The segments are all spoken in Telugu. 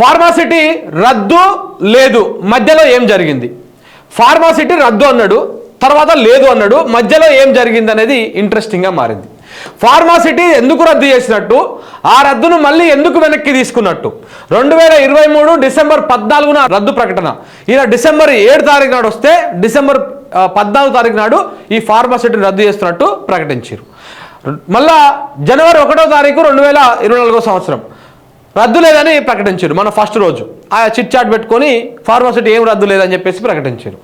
ఫార్మాసిటీ రద్దు లేదు. మధ్యలో ఏం జరిగింది? ఫార్మాసిటీ రద్దు అన్నాడు తర్వాత లేదు అన్నాడు మధ్యలో ఏం జరిగింది అనేది ఇంట్రెస్టింగ్గా మారింది. ఫార్మాసిటీ ఎందుకు రద్దు చేసినట్టు? ఆ రద్దును మళ్ళీ ఎందుకు వెనక్కి తీసుకున్నట్టు? రెండు వేల ఇరవై మూడు డిసెంబర్ పద్నాలుగున రద్దు ప్రకటన. ఇలా డిసెంబర్ ఏడు తారీఖు నాడు వస్తే డిసెంబర్ పద్నాలుగు తారీఖు నాడు ఈ ఫార్మాసిటీని రద్దు చేస్తున్నట్టు ప్రకటించారు. మళ్ళా జనవరి ఒకటో తారీఖు రెండు వేల ఇరవై నాలుగో సంవత్సరం. రద్దు లేదని ప్రకటించారు మన ఫస్ట్ రోజు. ఆ చిట్ చాట్ పెట్టుకొని ఫార్మసిటీ ఏం రద్దు లేదని చెప్పేసి ప్రకటించారు.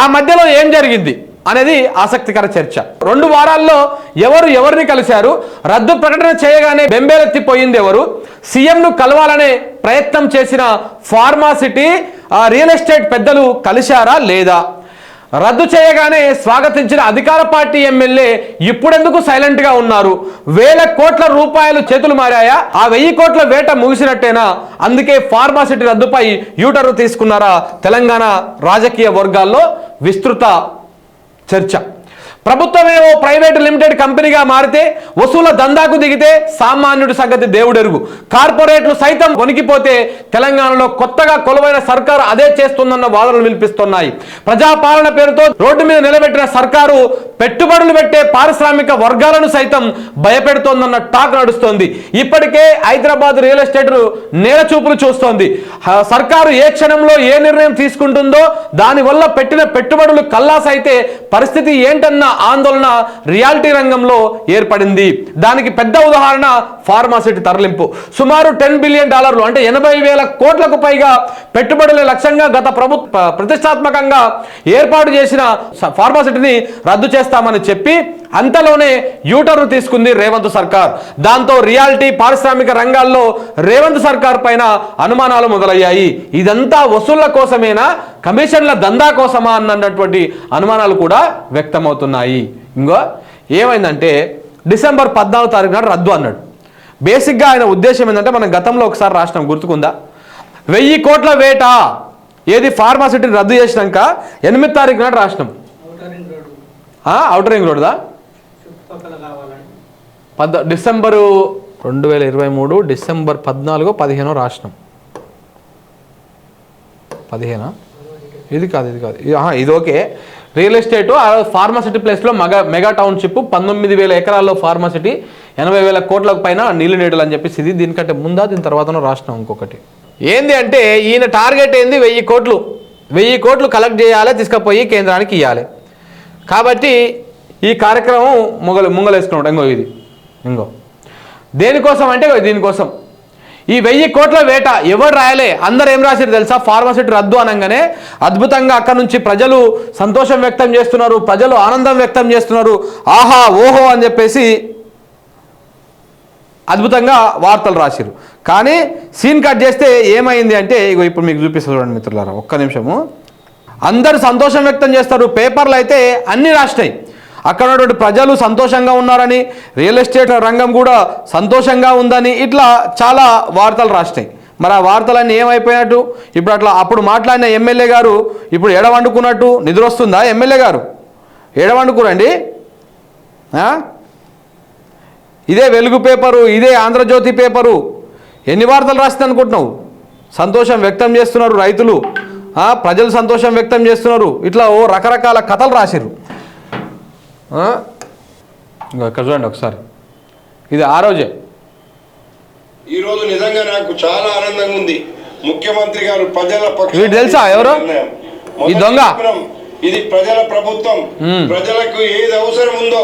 ఆ మధ్యలో ఏం జరిగింది అనేది ఆసక్తికర చర్చ. రెండు వారాల్లో ఎవరు ఎవరిని కలిశారు రద్దు ప్రకటన చేయగానే బెంబేలెత్తిపోయింది ఎవరు సీఎంను కలవాలనే ప్రయత్నం చేసిన ఫార్మాసిటీ రియల్ ఎస్టేట్ పెద్దలు కలిశారా లేదా? రద్దు చేయగానే స్వాగతించిన అధికార పార్టీ ఎమ్మెల్యే ఇప్పుడెందుకు సైలెంట్గా ఉన్నారు? వేల కోట్ల రూపాయలు చేతులు మారాయా? ఆ వెయ్యి కోట్ల వేట ముగిసినట్టేనా? అందుకే ఫార్మాసిటీ రద్దుపై యూటర్న్ తీసుకున్నారా తెలంగాణ రాజకీయ వర్గాల్లో విస్తృత చర్చ. ప్రభుత్వమే ఓ ప్రైవేట్ లిమిటెడ్ కంపెనీగా మారితే వసూల దందాకు దిగితే సామాన్యుడి సంగతి దేవుడెరుగు. కార్పొరేట్లు సైతం వణికిపోతే తెలంగాణలో కొత్తగా కొలువైన సర్కారు అదే చేస్తుందన్న వాదనలు వినిపిస్తున్నాయి. ప్రజాపాలన పేరుతో రోడ్డు మీద నిలబెట్టిన సర్కారు పెట్టుబడులు పెట్టే పారిశ్రామిక వర్గాలను సైతం భయపెడుతోందన్న టాక్ నడుస్తోంది. ఇప్పటికే హైదరాబాద్ రియల్ ఎస్టేట్ నేల చూపులు చూస్తోంది. సర్కారు ఏ క్షణంలో ఏ నిర్ణయం తీసుకుంటుందో దానివల్ల పెట్టిన పెట్టుబడులు కల్లాసైతే పరిస్థితి ఏంటన్న ఆందోళన రియాలిటీ రంగంలో ఏర్పడింది. దానికి పెద్ద ఉదాహరణ ఫార్మాసిటీ తరలింపు. సుమారు టెన్ బిలియన్ డాలర్లు అంటే ఎనభై వేల కోట్లకు పైగా పెట్టుబడుల లక్ష్యంగా గత ప్రభుత్వ ప్రతిష్టాత్మకంగా ఏర్పాటు చేసిన ఫార్మాసిటీని రద్దు చేస్తామని చెప్పి అంతలోనే యూటర్ను తీసుకుంది రేవంత్ సర్కార్. దాంతో రియాలిటీ పారిశ్రామిక రంగాల్లో రేవంత్ సర్కార్ పైన అనుమానాలు మొదలయ్యాయి. ఇదంతా వసూళ్ళ కోసమేనా? కమిషన్ల దందా కోసమా అన్నటువంటి అనుమానాలు కూడా వ్యక్తమవుతున్నాయి. ఇంకో ఏమైందంటే డిసెంబర్ పద్నాలుగు తారీఖు నాడు రద్దు అన్నాడు. బేసిక్గా ఆయన ఉద్దేశం ఏంటంటే మనం గతంలో ఒకసారి రాసినాం గుర్తుకుందా? వెయ్యి కోట్ల వేట ఏది ఫార్మాసిటీని రద్దు చేసినాక ఎనిమిది తారీఖు నాడు రాసినాం. ఔటరింగ్ అవుటర్ రింగ్ రోడ్దా? పద్ డిసెంబరు రెండు వేల ఇరవై మూడు డిసెంబర్ పద్నాలుగు పదిహేనో రాసినాం. పదిహేనా? ఇది కాదు ఇది కాదు. ఇది- ఇది okay. Real estate pharma city pharma city ప్లేస్లో మెగా మెగా టౌన్షిప్ పంతొమ్మిది వేల ఎకరాల్లో ఫార్మాసిటీ ఎనభై వేల కోట్లకు పైన నీళ్ళు నీడలు అని చెప్పేసి ఇది దీనికంటే ముందా దీని తర్వాతనో రాష్ట్రం ఇంకొకటి. ఏంది అంటే ఈయన టార్గెట్ ఏంది? వెయ్యి కోట్లు. వెయ్యి కోట్లు కలెక్ట్ చేయాలి తీసుకుపోయి కేంద్రానికి ఇవ్వాలి కాబట్టి ఈ కార్యక్రమం ముంగలు ముంగలేసుకున్నాడు. ఇంకో ఇది. ఇంకో దేనికోసం అంటే దీనికోసం. ఈ వెయ్యి కోట్ల వేట ఎవరు రాయలే? అందరు ఏం రాశారు తెలుసా? ఫార్మసిటీ రద్దు అనగానే అద్భుతంగా అక్కడ నుంచి ప్రజలు సంతోషం వ్యక్తం చేస్తున్నారు ప్రజలు ఆనందం వ్యక్తం చేస్తున్నారు. ఆహా ఓహో అని చెప్పేసి అద్భుతంగా వార్తలు రాశారు కానీ సీన్ కట్ చేస్తే ఏమైంది అంటే ఇగో ఇప్పుడు మీకు చూపిస్తారు చూడండి మిత్రులారా ఒక్క నిమిషము. అందరు సంతోషం వ్యక్తం చేస్తారు పేపర్లు అయితే అన్ని రాసినాయి. అక్కడ ఉన్నటువంటి ప్రజలు సంతోషంగా ఉన్నారని రియల్ ఎస్టేట్ రంగం కూడా సంతోషంగా ఉందని ఇట్లా చాలా వార్తలు రాసినాయి. మరి ఆ వార్తలన్నీ ఏమైపోయినట్టు? ఇప్పుడు అట్లా అప్పుడు మాట్లాడిన ఎమ్మెల్యే గారు ఇప్పుడు ఎడవండుకున్నట్టు నిద్ర వస్తుందా ఎమ్మెల్యే గారు? ఎడవండుకురండి? ఇదే వెలుగు పేపరు ఇదే ఆంధ్రజ్యోతి పేపరు. ఎన్ని వార్తలు రాస్తుంది అనుకుంటున్నావు? సంతోషం వ్యక్తం చేస్తున్నారు రైతులు. ప్రజలు సంతోషం వ్యక్తం చేస్తున్నారు. ఇట్లా ఓ రకరకాల కథలు రాసిర్రు. ఇక్కడ చూడండి ఒకసారి. ఇది ఆ రోజే. ఈ రోజు నిజంగా నాకు చాలా ఆనందంగా ఉంది. ముఖ్యమంత్రి గారు ప్రజల పక్షాన వీడు తెలుసా ఎవరు? ఈ దొంగ? ఇది ప్రజల ప్రభుత్వం. ప్రజలకు ఏది అవసరం ఉందో.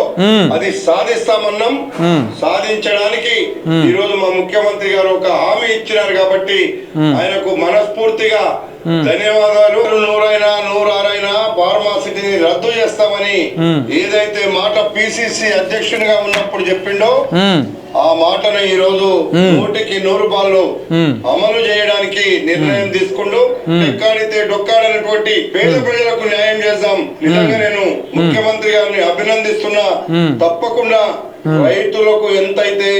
అది సాధిస్తామన్నాం. సాధించడానికి ఈ రోజు మా ముఖ్యమంత్రి గారు ఒక హామీ ఇచ్చినారు కాబట్టి ఆయనకు మనస్ఫూర్తిగా ధన్యవాదాలు. నూరైనా నూరారైనా ఫార్మాసిటీని రద్దు చేస్తామని. ఏదైతే మాట పిసిసి అధ్యక్షునిగా ఉన్నప్పుడు చెప్పిండో ఆ మాటను ఈ రోజు. నూటికి నూరు మ్మ్. అమలు చేయడానికి నిర్ణయం తీసుకుంటూ ఎక్కాడితే డొక్కాడనటువంటి పేద ప్రజలకు న్యాయం చేద్దాం నిజంగా నేను ముఖ్యమంత్రి గారిని అభినందిస్తున్నా. తప్పకుండా రైతులకు ఎంతైతే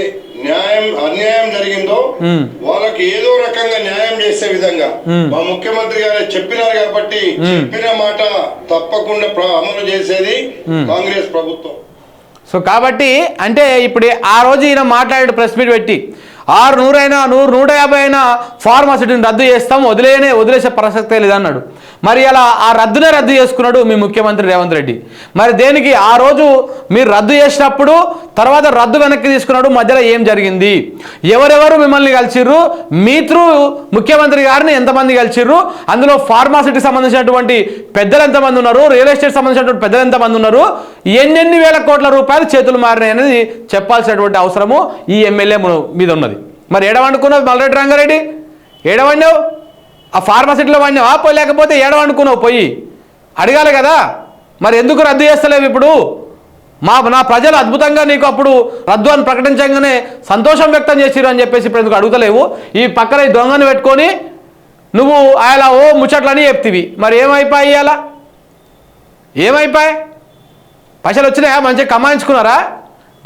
న్యాయం అన్యాయం జరిగిందో. వాళ్ళకి ఏదో రకంగా న్యాయం చేసే విధంగా. మా ముఖ్యమంత్రి గారు చెప్పినారు కాబట్టి చెప్పిన మాట తప్పకుండా అమలు చేసేది కాంగ్రెస్ ప్రభుత్వం. సో కాబట్టి అంటే ఇప్పుడు ఆ రోజు ఈయన మాట్లాడాడు ప్రెస్ మీట్ పెట్టి ఆరు నూరైనా నూరు నూట యాభై అయినా ఫార్మాసిటీని రద్దు చేస్తాం వదిలేనే వదిలేసే ప్రసక్తే లేదన్నాడు. మరి అలా ఆ రద్దునే రద్దు చేసుకున్నాడు మీ ముఖ్యమంత్రి రేవంత్ రెడ్డి. మరి దేనికి ఆ రోజు మీరు రద్దు చేసినప్పుడు తర్వాత రద్దు వెనక్కి తీసుకున్నాడు మధ్యలో ఏం జరిగింది? ఎవరెవరు మిమ్మల్ని కలిసిర్రు? మీ త్రూ ముఖ్యమంత్రి గారిని ఎంతమంది కలిసిర్రు? అందులో ఫార్మాసిటీకి సంబంధించినటువంటి పెద్దలు ఎంతమంది ఉన్నారు? రియల్ ఎస్టేట్ సంబంధించినటువంటి పెద్దలు ఎంతమంది ఉన్నారు? ఎన్నెన్ని వేల కోట్ల రూపాయలు చేతులు మారినాయి అనేది చెప్పాల్సినటువంటి అవసరము ఈ ఎమ్మెల్యే మీద ఉన్నది. మరి ఏడవనుకున్నావు మల్లరెడ్డి రంగారెడ్డి? ఏడవండావు? ఆ ఫార్మసిటీలో వాడినావా పోయి లేకపోతే ఏడవనుకున్నావు పోయి. అడగాలి కదా. మరి ఎందుకు రద్దు చేస్తలేవు ఇప్పుడు? మా నా ప్రజలు అద్భుతంగా నీకు అప్పుడు రద్దు అని ప్రకటించగానే సంతోషం వ్యక్తం చేసిరు అని చెప్పేసి ఇప్పుడు ఎందుకు అడుగుతలేవు? ఈ పక్కన ఈ దొంగను పెట్టుకొని నువ్వు ఆయన ఓ ముచ్చట్లని చెప్తివి. మరి ఏమైపోయి అలా ఏమైపోయి? పైసలు వచ్చినాయా? మంచిగా కమాయించుకున్నారా?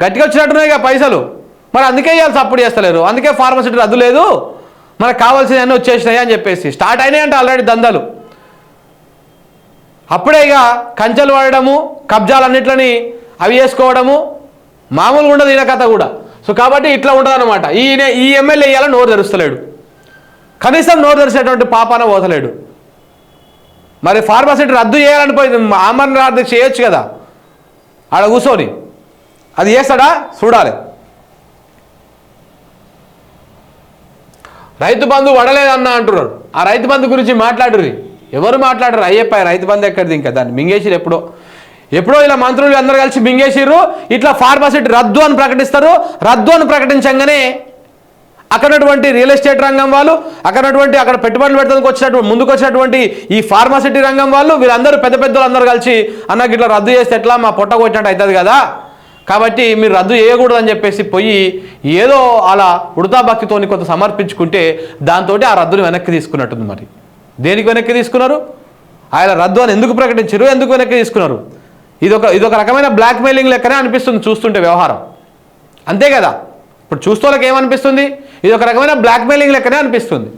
గట్టిగా వచ్చినట్టున్నాయిగా పైసలు. మరి అందుకే ఇవాళ సపోర్ట్ చేస్తలేరు. అందుకే ఫార్మసిటీ రద్దు లేదు. మనకు కావాల్సినవన్నీ వచ్చేసినాయి అని చెప్పేసి. స్టార్ట్ అయినాయి అంటే ఆల్రెడీ దందాలు. అప్పుడే ఇక కంచెలు వాడడము కబ్జాలన్నిట్లని అవి వేసుకోవడము మామూలుగా ఉండదు ఈయన కథ కూడా. సో కాబట్టి ఇట్లా ఉంటుందనమాట ఈయన ఈ ఎమ్మెల్యే ఇవాళ నోరు తెరుస్తలేడు. కనీసం నోరు తెరిచేటువంటి పాపాన పోతలేడు. మరి ఫార్మసిటీ రద్దు చేయాలని పోయింది ఆమరణ చేయొచ్చు కదా. ఆడ కూర్చొని అది చేస్తాడా? చూడాలి. రైతు బంధు వడలేదన్న అంటున్నారు. ఆ రైతు బంధు గురించి మాట్లాడరు ఎవరు మాట్లాడరు అయ్యప్ప రైతు బంధు ఎక్కడిది ఇంకా? దాన్ని మింగేసిరు ఎప్పుడో. ఎప్పుడో ఇలా మంత్రులు అందరూ కలిసి మింగేసిర్రు. ఇట్లా ఫార్మసిటీ రద్దు అని ప్రకటిస్తారు. రద్దు అని ప్రకటించగానే అక్కడటువంటి రియల్ ఎస్టేట్ రంగం వాళ్ళు అక్కడటువంటి అక్కడ పెట్టుబడులు పెట్టడానికి వచ్చినటువంటి ముందుకు వచ్చినటువంటి ఈ ఫార్మాసిటీ రంగం వాళ్ళు వీళ్ళందరూ పెద్ద పెద్దలు అందరూ కలిసి అన్నకి ఇట్లా రద్దు చేస్తే ఎట్లా? మా పొట్ట కొట్టినట్టు అవుతుంది కదా. కాబట్టి మీరు రద్దు చేయకూడదు అని చెప్పేసి పోయి ఏదో అలా ఉడతా భక్తితోని కొంత సమర్పించుకుంటే దాంతో ఆ రద్దుని వెనక్కి తీసుకున్నట్టుంది మరి. దేనికి వెనక్కి తీసుకున్నారు? ఆయన రద్దు అని ఎందుకు ప్రకటించారు? ఎందుకు వెనక్కి తీసుకున్నారు? ఇదొక ఇదొక రకమైన బ్లాక్మెయిలింగ్ లెక్కనే అనిపిస్తుంది చూస్తుంటే వ్యవహారం. అంతే కదా? ఇప్పుడు చూస్తోళ్ళకి ఏమనిపిస్తుంది? ఇది ఒక రకమైన బ్లాక్మెయిలింగ్ లెక్కనే అనిపిస్తుంది.